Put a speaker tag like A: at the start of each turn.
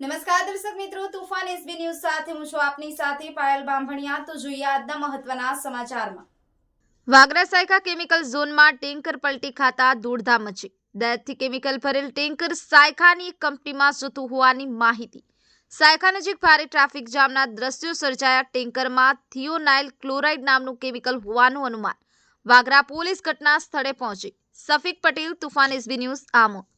A: નમસ્કાર દર્શક મિત્રો, તુફાન એસબી ન્યૂઝ સાથે હું છું આપની સાથે પાયલ બાંભણિયા. તો જોઈએ આજના મહત્વના સમાચારમાં.
B: વાગરા સાયકા કેમિકલ ઝોનમાં ટેન્કર પલટી ખાતા દોડધામ મચી. દહેજથી કેમિકલ ભરેલ ટેન્કર સાયખાની કંપનીમાં જતું હોવાની માહિતી. સાયખા નજીક ભારે ટ્રાફિક જામના દ્રશ્યો સર્જાયા ટેન્કરમાં થિયોનાઇલ ક્લોરાઇડ નામનું કેમિકલ હોવાનું અનુમાન. વાગરા પોલીસ ઘટના સ્થળે પહોંચી. Safik Patel, Toofan SB news Amod.